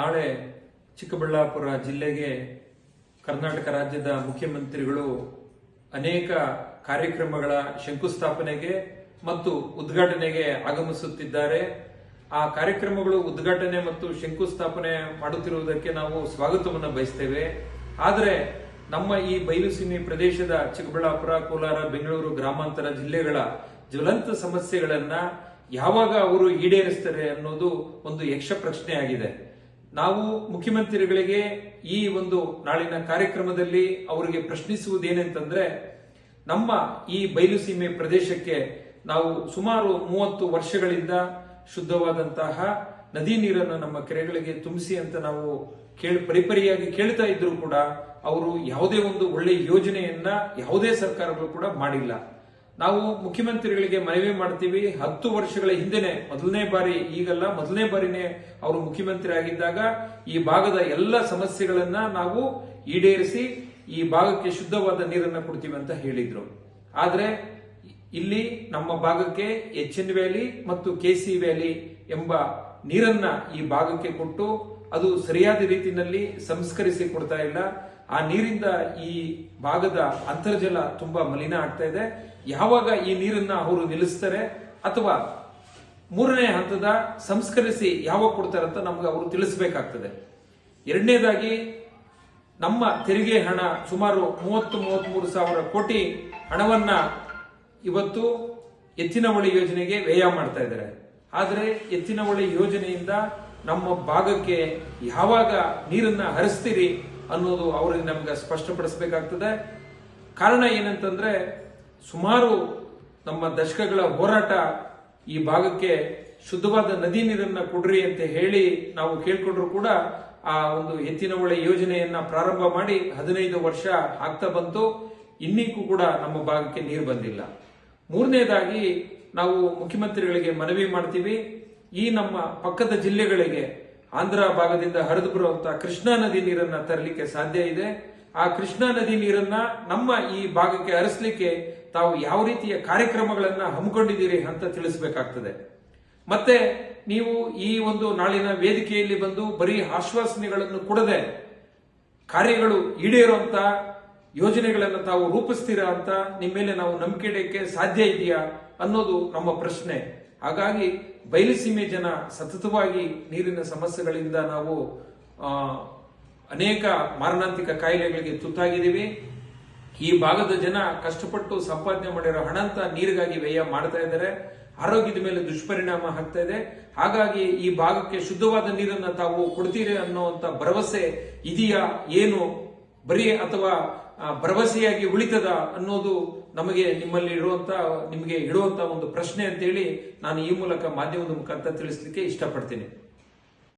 ನಾಳೆ ಚಿಕ್ಕಬಳ್ಳಾಪುರ ಜಿಲ್ಲೆಗೆ ಕರ್ನಾಟಕ ರಾಜ್ಯದ ಮುಖ್ಯಮಂತ್ರಿಗಳು ಅನೇಕ ಕಾರ್ಯಕ್ರಮಗಳ ಶಂಕುಸ್ಥಾಪನೆಗೆ ಮತ್ತು ಉದ್ಘಾಟನೆಗೆ ಆಗಮಿಸುತ್ತಿದ್ದಾರೆ. ಆ ಕಾರ್ಯಕ್ರಮಗಳು ಉದ್ಘಾಟನೆ ಮತ್ತು ಶಂಕುಸ್ಥಾಪನೆ ಮಾಡುತ್ತಿರುವುದಕ್ಕೆ ನಾವು ಸ್ವಾಗತವನ್ನು ಬಯಸ್ತೇವೆ. ಆದರೆ ನಮ್ಮ ಈ ಬಯಲುಸೀಮೆ ಪ್ರದೇಶದ ಚಿಕ್ಕಬಳ್ಳಾಪುರ, ಕೋಲಾರ, ಬೆಂಗಳೂರು ಗ್ರಾಮಾಂತರ ಜಿಲ್ಲೆಗಳ ಜ್ವಲಂತ ಸಮಸ್ಯೆಗಳನ್ನ ಯಾವಾಗ ಅವರು ಈಡೇರಿಸ್ತಾರೆ ಅನ್ನೋದು ಒಂದು ಯಕ್ಷ ಪ್ರಶ್ನೆ ಆಗಿದೆ ನಾವು ಮುಖ್ಯಮಂತ್ರಿಗಳಿಗೆ ಈ ಒಂದು ನಾಳಿನ ಕಾರ್ಯಕ್ರಮದಲ್ಲಿ ಅವರಿಗೆ ಪ್ರಶ್ನಿಸುವುದೇನೆಂತಂದ್ರೆ, ನಮ್ಮ ಈ ಬಯಲುಸೀಮೆ ಪ್ರದೇಶಕ್ಕೆ ನಾವು ಸುಮಾರು ಮೂವತ್ತು ವರ್ಷಗಳಿಂದ ಶುದ್ಧವಾದಂತಹ ನದಿ ನೀರನ್ನು ನಮ್ಮ ಕೆರೆಗಳಿಗೆ ತುಂಬಿಸಿ ಅಂತ ನಾವು ಕೇಳಿ, ಪರಿಪರಿಯಾಗಿ ಕೇಳ್ತಾ ಇದ್ರು ಕೂಡ ಅವರು ಯಾವುದೇ ಒಂದು ಒಳ್ಳೆಯ ಯೋಜನೆಯನ್ನ ಯಾವುದೇ ಸರ್ಕಾರಗಳು ಕೂಡ ಮಾಡಿಲ್ಲ. ನಾವು ಮುಖ್ಯಮಂತ್ರಿಗಳಿಗೆ ಮನವಿ ಮಾಡ್ತೀವಿ. ಹತ್ತು ವರ್ಷಗಳ ಹಿಂದೆನೆ ಮೊದಲನೇ ಬಾರಿ ಈಗಲ್ಲ, ಮೊದಲನೇ ಬಾರಿನೇ ಅವರು ಮುಖ್ಯಮಂತ್ರಿ ಆಗಿದ್ದಾಗ ಈ ಭಾಗದ ಎಲ್ಲ ಸಮಸ್ಯೆಗಳನ್ನ ನಾವು ಈಡೇರಿಸಿ ಈ ಭಾಗಕ್ಕೆ ಶುದ್ಧವಾದ ನೀರನ್ನ ಕೊಡ್ತೀವಿ ಅಂತ ಹೇಳಿದ್ರು. ಆದ್ರೆ ಇಲ್ಲಿ ನಮ್ಮ ಭಾಗಕ್ಕೆ ಎಚ್ ಎನ್ ವ್ಯಾಲಿ ಮತ್ತು ಕೆ ಸಿ ವ್ಯಾಲಿ ಎಂಬ ನೀರನ್ನ ಈ ಭಾಗಕ್ಕೆ ಕೊಟ್ಟು ಅದು ಸರಿಯಾದ ರೀತಿಯಲ್ಲಿ ಸಂಸ್ಕರಿಸಿ ಕೊಡ್ತಾ ಇಲ್ಲ. ಆ ನೀರಿಂದ ಈ ಭಾಗದ ಅಂತರ್ಜಲ ತುಂಬಾ ಮಲಿನ ಆಗ್ತಾ ಇದೆ. ಯಾವಾಗ ಈ ನೀರನ್ನ ಅವರು ನಿಲ್ಲಿಸ್ತಾರೆ ಅಥವಾ ಮೂರನೇ ಹಂತದ ಸಂಸ್ಕರಿಸಿ ಯಾವಾಗ ಕೊಡ್ತಾರೆ ಅಂತ ನಮ್ಗೆ ಅವರು ತಿಳಿಸಬೇಕಾಗ್ತದೆ. ಎರಡನೇದಾಗಿ ನಮ್ಮ ತೆರಿಗೆ ಹಣ ಸುಮಾರು ಮೂವತ್ತು ಮೂವತ್ಮೂರು ಸಾವಿರ ಕೋಟಿ ಹಣವನ್ನ ಇವತ್ತು ಎತ್ತಿನ ಯೋಜನೆಗೆ ವ್ಯಯ ಮಾಡ್ತಾ ಇದ್ದಾರೆ. ಆದರೆ ಎತ್ತಿನ ಯೋಜನೆಯಿಂದ ನಮ್ಮ ಭಾಗಕ್ಕೆ ಯಾವಾಗ ನೀರನ್ನ ಹರಿಸ್ತೀರಿ ಅನ್ನೋದು ಅವರಿಗೆ ನಮ್ಗೆ ಸ್ಪಷ್ಟಪಡಿಸಬೇಕಾಗ್ತದೆ. ಕಾರಣ ಏನಂತಂದ್ರೆ, ಸುಮಾರು ನಮ್ಮ ದಶಕಗಳ ಹೋರಾಟ ಈ ಭಾಗಕ್ಕೆ ಶುದ್ಧವಾದ ನದಿ ನೀರನ್ನ ಕೊಡ್ರಿ ಅಂತ ಹೇಳಿ ನಾವು ಕೇಳ್ಕೊಂಡ್ರು ಕೂಡ ಆ ಒಂದು ಎತ್ತಿನ ಹೊಳೆ ಯೋಜನೆಯನ್ನ ಪ್ರಾರಂಭ ಮಾಡಿ ಹದಿನೈದು ವರ್ಷ ಆಗ್ತಾ ಬಂತು. ಇನ್ನಿಗೂ ಕೂಡ ನಮ್ಮ ಭಾಗಕ್ಕೆ ನೀರು ಬಂದಿಲ್ಲ. ಮೂರನೇದಾಗಿ ನಾವು ಮುಖ್ಯಮಂತ್ರಿಗಳಿಗೆ ಮನವಿ ಮಾಡ್ತೀವಿ. ಈ ನಮ್ಮ ಪಕ್ಕದ ಜಿಲ್ಲೆಗಳಿಗೆ ಆಂಧ್ರ ಭಾಗದಿಂದ ಹರಿದು ಬರುವಂತಹ ಕೃಷ್ಣಾ ನದಿ ನೀರನ್ನ ತರಲಿಕ್ಕೆ ಸಾಧ್ಯ ಇದೆ. ಆ ಕೃಷ್ಣಾ ನದಿ ನೀರನ್ನ ನಮ್ಮ ಈ ಭಾಗಕ್ಕೆ ಹರಿಸಲಿಕ್ಕೆ ತಾವು ಯಾವ ರೀತಿಯ ಕಾರ್ಯಕ್ರಮಗಳನ್ನ ಹಮ್ಮಿಕೊಂಡಿದ್ದೀರಿ ಅಂತ ತಿಳಿಸಬೇಕಾಗ್ತದೆ. ಮತ್ತೆ ನೀವು ಈ ಒಂದು ನಾಳಿನ ವೇದಿಕೆಯಲ್ಲಿ ಬಂದು ಬರೀ ಆಶ್ವಾಸನೆಗಳನ್ನು ಕೊಡದೆ ಕಾರ್ಯಗಳು ಈಡೇರುವಂತ ಯೋಜನೆಗಳನ್ನು ತಾವು ರೂಪಿಸ್ತೀರಾ ಅಂತ ನಿಮ್ಮ ಮೇಲೆ ನಾವು ನಂಬಿಕೆ ಇಡಕ್ಕೆ ಸಾಧ್ಯ ಇದೆಯಾ ಅನ್ನೋದು ನಮ್ಮ ಪ್ರಶ್ನೆ. ಹಾಗಾಗಿ ಬಯಲುಸೀಮೆ ಜನ ಸತತವಾಗಿ ನೀರಿನ ಸಮಸ್ಯೆಗಳಿಂದ ನಾವು ಅನೇಕ ಮಾರಣಾಂತಿಕ ಕಾಯಿಲೆಗಳಿಗೆ ತುತ್ತಾಗಿದ್ದೀವಿ. ಈ ಭಾಗದ ಜನ ಕಷ್ಟಪಟ್ಟು ಸಂಪಾದನೆ ಮಾಡಿರೋ ಹಣ ಅಂತ ನೀರಿಗಾಗಿ ವ್ಯಯ ಮಾಡ್ತಾ ಇದ್ದಾರೆ. ಆರೋಗ್ಯದ ಮೇಲೆ ದುಷ್ಪರಿಣಾಮ ಆಗ್ತಾ ಇದೆ. ಹಾಗಾಗಿ ಈ ಭಾಗಕ್ಕೆ ಶುದ್ಧವಾದ ನೀರನ್ನ ತಾವು ಕೊಡ್ತೀರಿ ಅನ್ನುವಂತ ಭರವಸೆ ಇದೆಯಾ, ಏನು, ಬರೀ ಅಥವಾ ಭರವಸೆಯಾಗಿ ಉಳಿತದ ಅನ್ನೋದು ನಮಗೆ ನಿಮ್ಮಲ್ಲಿ ಇಡುವಂತ ನಿಮಗೆ ಇಡುವಂತ ಒಂದು ಪ್ರಶ್ನೆ ಅಂತೇಳಿ ನಾನು ಈ ಮೂಲಕ ಮಾಧ್ಯಮದ ಮುಖಾಂತರ ತಿಳಿಸ್ಲಿಕ್ಕೆ ಇಷ್ಟಪಡ್ತೀನಿ.